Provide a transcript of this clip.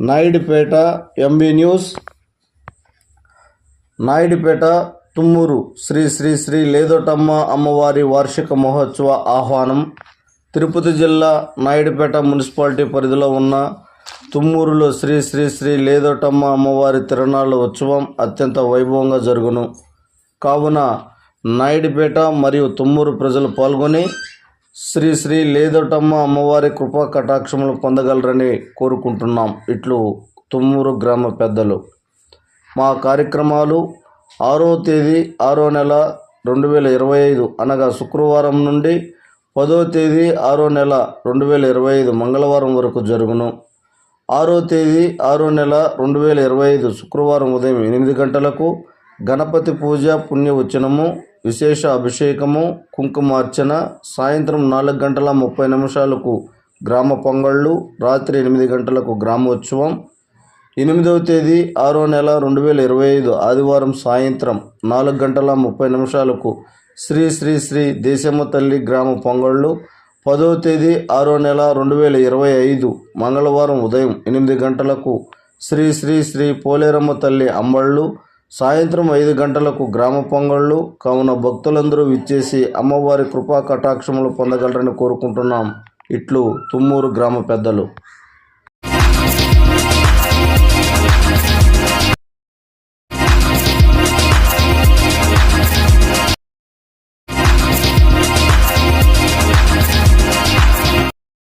Naidupeta MB news Naidupeta Tummuru Shri Shri Shri లేదోటమ్మ అమ్మవారి వార్షిక మహోత్సవ ఆహ్వానం తిరుపతి జిల్లా నాయుడుపేట మున్సిపాలిటీ పరిధిలో ఉన్న తుమ్మూరులో శ్రీ శ్రీ శ్రీ లేదోటమ్మ అమ్మవారి తిరునాళ్ళ ఉత్సవం అత్యంత వైభవంగా జరుగును. కావున నాయుడుపేట మరియు తుమ్మూరు ప్రజలు పాల్గొని శ్రీ శ్రీ లేదోటమ్మ అమ్మవారి కృపా కటాక్షములు పొందగలరని కోరుకుంటున్నాం. ఇట్లు తుమ్మూరు గ్రామ పెద్దలు. మా కార్యక్రమాలు ఆరో తేదీ ఆరో నెల రెండు వేల ఇరవై ఐదు అనగా శుక్రవారం నుండి పదో తేదీ ఆరో నెల రెండు వేల ఇరవై ఐదు మంగళవారం వరకు జరుగును. ఆరో తేదీ ఆరో నెల రెండు వేల ఇరవై ఐదు శుక్రవారం ఉదయం ఎనిమిది గంటలకు గణపతి పూజ పుణ్యవచనము విశేష అభిషేకము కుంకుమార్చన సాయంత్రం నాలుగు గంటల ముప్పై నిమిషాలకు గ్రామ పొంగళ్ళు రాత్రి ఎనిమిది గంటలకు గ్రామోత్సవం. ఎనిమిదవ తేదీ ఆరో నెల రెండు వేల ఇరవై ఐదు ఆదివారం సాయంత్రం నాలుగు గంటల ముప్పై నిమిషాలకు శ్రీ శ్రీ శ్రీ దేశమ్మ తల్లి గ్రామ పొంగళ్ళు. పదవ తేదీ ఆరో నెల రెండు వేల ఇరవై ఐదు మంగళవారం ఉదయం ఎనిమిది గంటలకు శ్రీ శ్రీ శ్రీ పోలేరమ్మ తల్లి అంబళ్ళు. సాయంత్రం ఐదు గంటలకు గ్రామ పొంగళ్ళు కావున భక్తులందరూ విచ్చేసి అమ్మవారి కృపా కటాక్షములు పొందగలరని కోరుకుంటున్నాం. ఇట్లు తుమ్మూరు గ్రామ పెద్దలు.